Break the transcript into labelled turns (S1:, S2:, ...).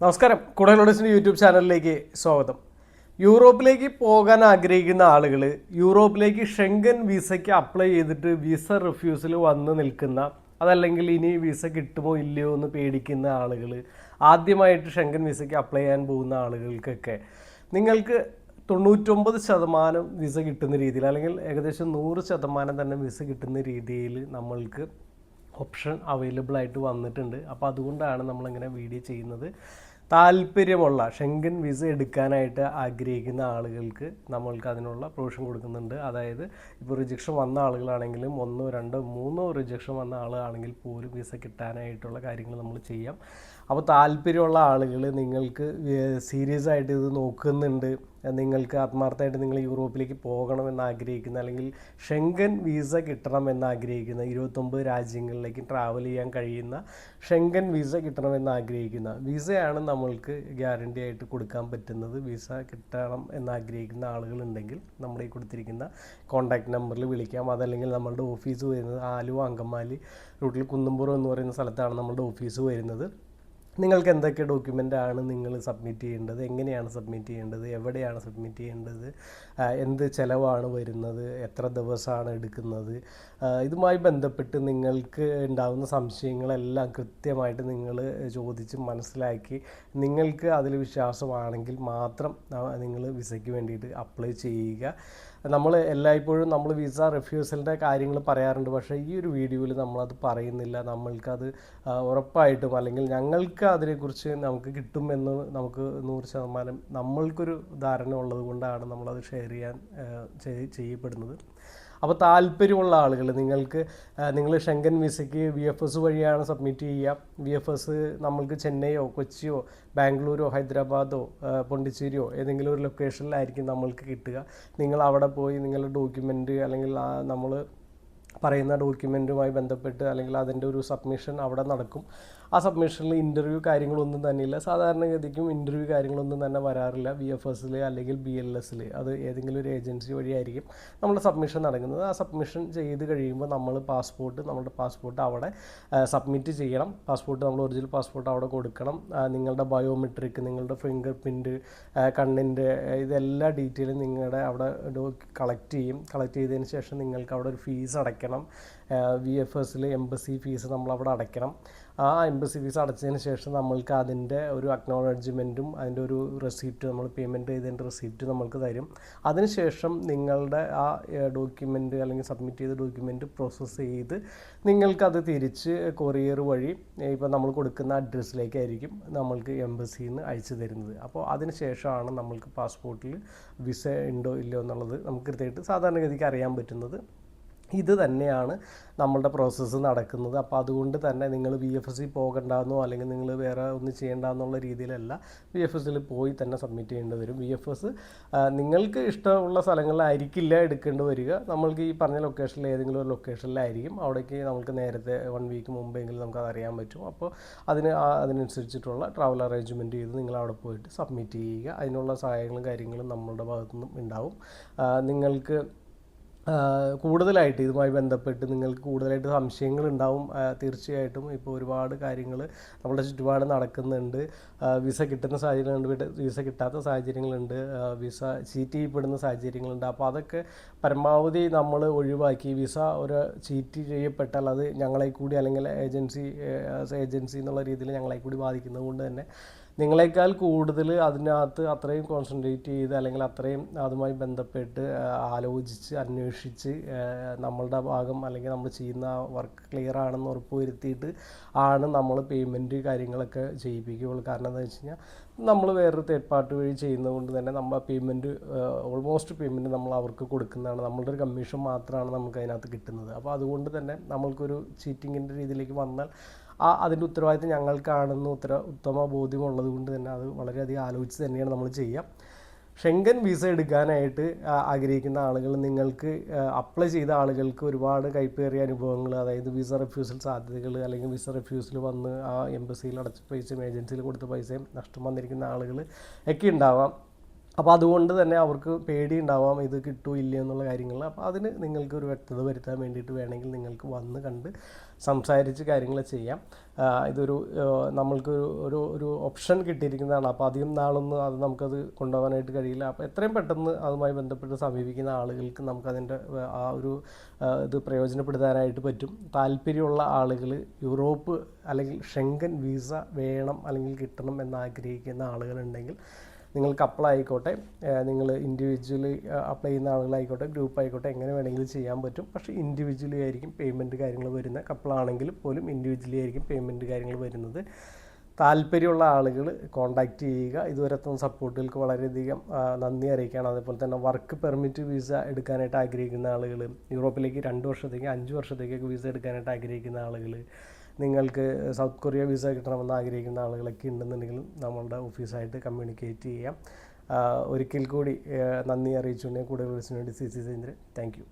S1: നമസ്കാരം. കുടലോഡസിന്റെ യൂട്യൂബ് ചാനലിലേക്ക് സ്വാഗതം. യൂറോപ്പിലേക്ക് പോകാൻ ആഗ്രഹിക്കുന്ന ആളുകൾ യൂറോപ്പിലേക്ക് ഷെങ്കൻ വിസയ്ക്ക് അപ്ലൈ ചെയ്തിട്ട് വിസ റിഫ്യൂസിൽ വന്ന് നിൽക്കുന്ന അതല്ലെങ്കിൽ ഇനി വിസ കിട്ടുമോ ഇല്ലയോ എന്ന് പേടിക്കുന്ന ആളുകൾ ആദ്യമായിട്ട് ഷെങ്കൻ വിസയ്ക്ക് അപ്ലൈ ചെയ്യാൻ പോകുന്ന ആളുകൾക്കൊക്കെ നിങ്ങൾക്ക് തൊണ്ണൂറ്റൊമ്പത് ശതമാനം വിസ കിട്ടുന്ന രീതിയിൽ അല്ലെങ്കിൽ ഏകദേശം നൂറ് ശതമാനം തന്നെ വിസ കിട്ടുന്ന രീതിയിൽ നമ്മൾക്ക് ഓപ്ഷൻ അവൈലബിൾ ആയിട്ട് വന്നിട്ടുണ്ട്. അപ്പോൾ അതുകൊണ്ടാണ് നമ്മളിങ്ങനെ വീഡിയോ ചെയ്യുന്നത്. താല്പര്യമുള്ള ഷെങ്കൻ വിസ എടുക്കാനായിട്ട് ആഗ്രഹിക്കുന്ന ആളുകൾക്ക് നമ്മൾക്ക് അതിനുള്ള പ്രൊവിഷൻ കൊടുക്കുന്നുണ്ട്. അതായത് ഇപ്പോൾ റിജക്ഷൻ വന്ന ആളുകളാണെങ്കിലും ഒന്നോ രണ്ടോ മൂന്നോ റിജക്ഷൻ വന്ന ആളാണെങ്കിൽ പോലും വിസ കിട്ടാനായിട്ടുള്ള കാര്യങ്ങൾ നമ്മൾ ചെയ്യാം. അപ്പോൾ താല്പര്യമുള്ള ആളുകൾ നിങ്ങൾക്ക് സീരിയസ് ആയിട്ട് ഇത് നോക്കുന്നുണ്ട് നിങ്ങൾക്ക് ആത്മാർത്ഥമായിട്ട് നിങ്ങൾ യൂറോപ്പിലേക്ക് പോകണമെന്ന് ആഗ്രഹിക്കുന്ന അല്ലെങ്കിൽ ഷെങ്കൻ വിസ കിട്ടണമെന്ന് ആഗ്രഹിക്കുന്ന ഇരുപത്തൊമ്പത് രാജ്യങ്ങളിലേക്ക് ട്രാവൽ ചെയ്യാൻ കഴിയുന്ന ഷെങ്കൻ വിസ കിട്ടണമെന്ന് ആഗ്രഹിക്കുന്ന വിസയാണ് നമ്മൾക്ക് ഗ്യാരണ്ടി ആയിട്ട് കൊടുക്കാൻ പറ്റുന്നത്. വിസ കിട്ടണം എന്ന് ആഗ്രഹിക്കുന്ന ആളുകളുണ്ടെങ്കിൽ നമ്മുടെ ഈ കൊടുത്തിരിക്കുന്ന കോൺടാക്ട് നമ്പറിൽ വിളിക്കാം. അതല്ലെങ്കിൽ നമ്മളുടെ ഓഫീസ് വരുന്നത് ആലുവ അങ്കമാലി റൂട്ടിൽ കുന്നമ്പുറം എന്ന് പറയുന്ന സ്ഥലത്താണ് നമ്മളുടെ ഓഫീസ് വരുന്നത്. നിങ്ങൾക്ക് എന്തൊക്കെ ഡോക്യുമെന്റ് ആണ് നിങ്ങൾ സബ്മിറ്റ് ചെയ്യേണ്ടത്? എങ്ങനെയാണ് സബ്മിറ്റ് ചെയ്യേണ്ടത്? എവിടെയാണ് സബ്മിറ്റ് ചെയ്യേണ്ടത്? എന്ത് ചിലവാണ് വരുന്നത്? എത്ര ദിവസമാണ് എടുക്കുന്നത്? ഇതുമായി ബന്ധപ്പെട്ട് നിങ്ങൾക്ക് ഉണ്ടാകുന്ന സംശയങ്ങളെല്ലാം കൃത്യമായിട്ട് നിങ്ങൾ ചോദിച്ച് മനസ്സിലാക്കി നിങ്ങൾക്ക് അതിൽ വിശ്വാസമാണെങ്കിൽ മാത്രം നിങ്ങൾ വിസയ്ക്ക് വേണ്ടിയിട്ട് അപ്ലൈ ചെയ്യുക. നമ്മൾ എല്ലായ്പ്പോഴും നമ്മൾ വിസ റിഫ്യൂസലിന്റെ കാര്യങ്ങൾ പറയാറുണ്ട്. പക്ഷേ ഈ ഒരു വീഡിയോയിൽ നമ്മളത് പറയുന്നില്ല. നമ്മൾക്കത് ഉറപ്പായിട്ടും അല്ലെങ്കിൽ ഞങ്ങൾക്ക് അതിനെക്കുറിച്ച് നമുക്ക് കിട്ടുമെന്ന് നമുക്ക് നൂറ് ശതമാനം നമ്മൾക്കൊരു ധാരണ ഉള്ളത് കൊണ്ടാണ് നമ്മളത് ഷെയർ ചെയ്യാൻ ചെയ്യപ്പെടുന്നത്. അപ്പോൾ താല്പര്യമുള്ള ആളുകൾ നിങ്ങൾക്ക് നിങ്ങൾ ഷെങ്കൻ വിസയ്ക്ക് വി എഫ് എസ് വഴിയാണ് സബ്മിറ്റ് ചെയ്യുക. വി എഫ് എസ് നമ്മൾക്ക് ചെന്നൈയോ കൊച്ചിയോ ബാംഗ്ലൂരോ ഹൈദരാബാദോ പോണ്ടിച്ചേരിയോ ഏതെങ്കിലും ഒരു ലൊക്കേഷനിലായിരിക്കും നമ്മൾക്ക് കിട്ടുക. നിങ്ങൾ അവിടെ പോയി നിങ്ങളുടെ ഡോക്യുമെന്റ് അല്ലെങ്കിൽ നമ്മൾ പറയുന്ന ഡോക്യുമെന്റുമായി ബന്ധപ്പെട്ട് അല്ലെങ്കിൽ അതിന്റെ ഒരു സബ്മിഷൻ അവിടെ നടക്കും. ആ സബ്മിഷനിൽ ഇന്റർവ്യൂ കാര്യങ്ങളൊന്നും തന്നെയില്ല. സാധാരണഗതിക്കും ഇന്റർവ്യൂ കാര്യങ്ങളൊന്നും തന്നെ വരാറില്ല. ബി എഫ് എസിൽ അല്ലെങ്കിൽ ബി എൽ എസിൽ അത് ഏതെങ്കിലും ഒരു ഏജൻസി വഴിയായിരിക്കും നമ്മുടെ സബ്മിഷൻ നടക്കുന്നത്. ആ സബ്മിഷൻ ചെയ്ത് കഴിയുമ്പോൾ നമ്മൾ പാസ്പോർട്ട് നമ്മുടെ പാസ്പോർട്ട് അവിടെ സബ്മിറ്റ് ചെയ്യണം. പാസ്പോർട്ട് നമ്മൾ ഒറിജിനൽ പാസ്പോർട്ട് അവിടെ കൊടുക്കണം. നിങ്ങളുടെ ബയോമെട്രിക് നിങ്ങളുടെ ഫിംഗർ പ്രിന്റ് കണ്ണിന്റെ ഇതെല്ലാ ഡീറ്റെയിലും നിങ്ങളുടെ അവിടെ കളക്ട് ചെയ്യും. കളക്ട് ചെയ്തതിന് ശേഷം നിങ്ങൾക്ക് അവിടെ ഒരു ഫീസ് അടയ്ക്കണം. വി എഫ് എസിൽ എംബസി ഫീസ് നമ്മൾ അവിടെ അടയ്ക്കണം. ആ എംബസി ഫീസ് അടച്ചതിന് ശേഷം നമ്മൾക്ക് അതിന്റെ ഒരു അക്നോളജ്മെന്റും അതിന്റെ ഒരു റെസിപ്റ്റ് നമ്മൾ പേയ്മെന്റ് ചെയ്തതിന്റെ റെസിപ്റ്റ് നമ്മൾക്ക് തരും. അതിനുശേഷം നിങ്ങളുടെ ആ ഡോക്യുമെന്റ് അല്ലെങ്കിൽ സബ്മിറ്റ് ചെയ്ത ഡോക്യുമെന്റ് പ്രോസസ്സ് ചെയ്ത് നിങ്ങൾക്കത് തിരിച്ച് കൊറിയർ വഴി ഇപ്പോൾ നമ്മൾ കൊടുക്കുന്ന അഡ്രസ്സിലേക്കായിരിക്കും നമ്മൾക്ക് എംബസിയിൽ നിന്ന് അയച്ചു തരുന്നത്. അപ്പോൾ അതിന് ശേഷമാണ് നമ്മൾക്ക് പാസ്പോർട്ടിൽ വിസ ഉണ്ടോ ഇല്ലയോ എന്നുള്ളത് നമുക്ക് കൃത്യമായിട്ട് സാധാരണഗതിക്ക് അറിയാൻ പറ്റുന്നത്. ഇത് തന്നെയാണ് നമ്മളുടെ പ്രോസസ്സ് നടക്കുന്നത്. അപ്പോൾ അതുകൊണ്ട് തന്നെ നിങ്ങൾ വി എഫ് എസ് സി പോകണ്ടെന്നോ അല്ലെങ്കിൽ നിങ്ങൾ വേറെ ഒന്നും ചെയ്യേണ്ടെന്നുള്ള രീതിയിലല്ല വി എഫ് എസിൽ പോയി തന്നെ സബ്മിറ്റ് ചെയ്യേണ്ടി വരും. വി എഫ് എസ് നിങ്ങൾക്ക് ഇഷ്ടമുള്ള സ്ഥലങ്ങളിലായിരിക്കില്ല എടുക്കേണ്ടി വരിക. നമ്മൾക്ക് ഈ പറഞ്ഞ ലൊക്കേഷനിൽ ഏതെങ്കിലും ഒരു ലൊക്കേഷനിലായിരിക്കും അവിടേക്ക് നമുക്ക് നേരത്തെ വൺ വീക്ക് മുമ്പെങ്കിലും നമുക്ക് അറിയാൻ പറ്റും. അപ്പോൾ അതിന് അതിനനുസരിച്ചിട്ടുള്ള ട്രാവൽ അറേഞ്ച്മെന്റ് ചെയ്ത് നിങ്ങൾ അവിടെ പോയിട്ട് സബ്മിറ്റ് ചെയ്യുക. അതിനുള്ള സഹായങ്ങളും കാര്യങ്ങളും നമ്മളുടെ ഭാഗത്തുനിന്നും ഉണ്ടാവും. നിങ്ങൾക്ക് കൂടുതലായിട്ട് ഇതുമായി ബന്ധപ്പെട്ട് നിങ്ങൾക്ക് കൂടുതലായിട്ട് സംശയങ്ങൾ ഉണ്ടാവും തീർച്ചയായിട്ടും ഇപ്പോൾ ഒരുപാട് കാര്യങ്ങൾ നമ്മുടെ ചുറ്റുപാട് നടക്കുന്നുണ്ട്. വിസ കിട്ടുന്ന സാഹചര്യങ്ങളുണ്ട്. വിസ കിട്ടാത്ത സാഹചര്യങ്ങളുണ്ട്. വിസ ചീറ്റ് ചെയ്യപ്പെടുന്ന സാഹചര്യങ്ങളുണ്ട്. അപ്പോൾ അതൊക്കെ പരമാവധി നമ്മൾ ഒഴിവാക്കി. വിസ ഒരു ചീറ്റ് ചെയ്യപ്പെട്ടാൽ അത് ഞങ്ങളെ കൂടി അല്ലെങ്കിൽ ഏജൻസി ഏജൻസി എന്നുള്ള രീതിയിൽ ഞങ്ങളെ കൂടി ബാധിക്കുന്നത് കൊണ്ട് തന്നെ നിങ്ങളെക്കാൾ കൂടുതൽ അതിനകത്ത് അത്രയും കോൺസെൻട്രേറ്റ് ചെയ്ത് അല്ലെങ്കിൽ അത്രയും അതുമായി ബന്ധപ്പെട്ട് ആലോചിച്ച് അന്വേഷിച്ച് നമ്മളുടെ ഭാഗം അല്ലെങ്കിൽ നമ്മൾ ചെയ്യുന്ന വർക്ക് ക്ലിയർ ആണെന്ന് ഉറപ്പുവരുത്തിയിട്ട് ആണ് നമ്മൾ പേയ്മെന്റ് കാര്യങ്ങളൊക്കെ ചെയ്യിപ്പിക്കുകയുള്ളൂ. കാരണം എന്താ വെച്ച് കഴിഞ്ഞാൽ നമ്മൾ വേറൊരു തേർഡ് പാർട്ടി വഴി ചെയ്യുന്നത് കൊണ്ട് തന്നെ നമ്മൾ പേയ്മെന്റ് ഓൾമോസ്റ്റ് പേയ്മെന്റ് നമ്മൾ അവർക്ക് കൊടുക്കുന്നതാണ്. നമ്മളുടെ ഒരു കമ്മീഷൻ മാത്രമാണ് നമുക്ക് അതിനകത്ത് കിട്ടുന്നത്. അപ്പോൾ അതുകൊണ്ട് തന്നെ നമ്മൾക്കൊരു ചീറ്റിങ്ങിന്റെ രീതിയിലേക്ക് വന്നാൽ ആ അതിന്റെ ഉത്തരവാദിത്തം ഞങ്ങൾക്കാണെന്ന് ഉത്തര ഉത്തമ ബോധ്യമുള്ളത് കൊണ്ട് തന്നെ അത് വളരെയധികം ആലോചിച്ച് തന്നെയാണ് നമ്മൾ ചെയ്യുക. ഷെങ്കൻ വിസ എടുക്കാനായിട്ട് ആഗ്രഹിക്കുന്ന ആളുകൾ നിങ്ങൾക്ക് അപ്ലൈ ചെയ്ത ആളുകൾക്ക് ഒരുപാട് കൈപ്പേറിയ അനുഭവങ്ങൾ അതായത് വിസ റെഫ്യൂസൽ സാധ്യതകൾ അല്ലെങ്കിൽ വിസ റെഫ്യൂസൽ വന്ന് ആ എംബസിയിൽ അടച്ച പൈസയും ഏജൻസിയിൽ കൊടുത്ത പൈസയും നഷ്ടം വന്നിരിക്കുന്ന ആളുകൾ ഒക്കെ ഉണ്ടാവാം. അപ്പോൾ അതുകൊണ്ട് തന്നെ അവർക്ക് പേടി ഉണ്ടാവാം ഇത് കിട്ടുമോ ഇല്ല എന്നുള്ള കാര്യങ്ങൾ അപ്പോൾ അതിന് നിങ്ങൾക്ക് ഒരു വ്യക്തത വരുത്താൻ വേണ്ടിയിട്ട് വേണമെങ്കിൽ നിങ്ങൾക്ക് വന്ന് കണ്ട് സംസാരിച്ച് കാര്യങ്ങൾ ചെയ്യാം. ഇതൊരു നമ്മൾക്ക് ഒരു ഒരു ഓപ്ഷൻ കിട്ടിയിരിക്കുന്നതാണ്. അപ്പോൾ അധികം നാളൊന്നും അത് നമുക്കത് കൊണ്ടുപോകാനായിട്ട് കഴിയില്ല. അപ്പോൾ എത്രയും പെട്ടെന്ന് അതുമായി ബന്ധപ്പെട്ട് സമീപിക്കുന്ന ആളുകൾക്ക് നമുക്കതിന്റെ ആ, ഒരു ഇത് പ്രയോജനപ്പെടുത്താനായിട്ട് പറ്റും. താല്പര്യമുള്ള ആളുകൾ യൂറോപ്പ് അല്ലെങ്കിൽ ഷെങ്കൻ വിസ വേണം അല്ലെങ്കിൽ കിട്ടണം എന്ന് ആഗ്രഹിക്കുന്ന ആളുകളുണ്ടെങ്കിൽ നിങ്ങൾ അപ്ലൈ ആയിക്കോട്ടെ. നിങ്ങൾ ഇൻഡിവിജ്വലി അപ്ലൈ ചെയ്യുന്ന ആളുകളായിക്കോട്ടെ ഗ്രൂപ്പ് ആയിക്കോട്ടെ എങ്ങനെ വേണമെങ്കിലും ചെയ്യാൻ പറ്റും. പക്ഷേ ഇൻഡിവിജ്വലി ആയിരിക്കും പേയ്മെന്റ് കാര്യങ്ങൾ വരുന്നത്. കപ്പിളാണെങ്കിൽ പോലും ഇൻഡിവിജ്വലി ആയിരിക്കും പേയ്മെന്റ് കാര്യങ്ങൾ വരുന്നത്. താല്പര്യമുള്ള ആളുകൾ കോൺടാക്റ്റ് ചെയ്യുക. ഇതുവരെ തന്ന സപ്പോർട്ടുകൾക്ക് വളരെയധികം നന്ദി അറിയിക്കുകയാണ്. അതേപോലെ തന്നെ വർക്ക് പെർമിറ്റ് വിസ എടുക്കാനായിട്ട് ആഗ്രഹിക്കുന്ന ആളുകൾ യൂറോപ്പിലേക്ക് രണ്ട് വർഷത്തേക്ക് അഞ്ച് വർഷത്തേക്കൊക്കെ വിസ എടുക്കാനായിട്ട് ആഗ്രഹിക്കുന്ന ആളുകൾ നിങ്ങൾക്ക് സൗത്ത് കൊറിയ വിസ കിട്ടണമെന്ന് ആഗ്രഹിക്കുന്ന ആളുകളൊക്കെ ഉണ്ടെന്നുണ്ടെങ്കിലും നമ്മളുടെ ഓഫീസായിട്ട് കമ്മ്യൂണിക്കേറ്റ് ചെയ്യാം. ഒരിക്കൽ കൂടി നന്ദി അറിയിച്ചുകൊണ്ട് കൂടുതൽ വേണ്ടി C C Sendran thank you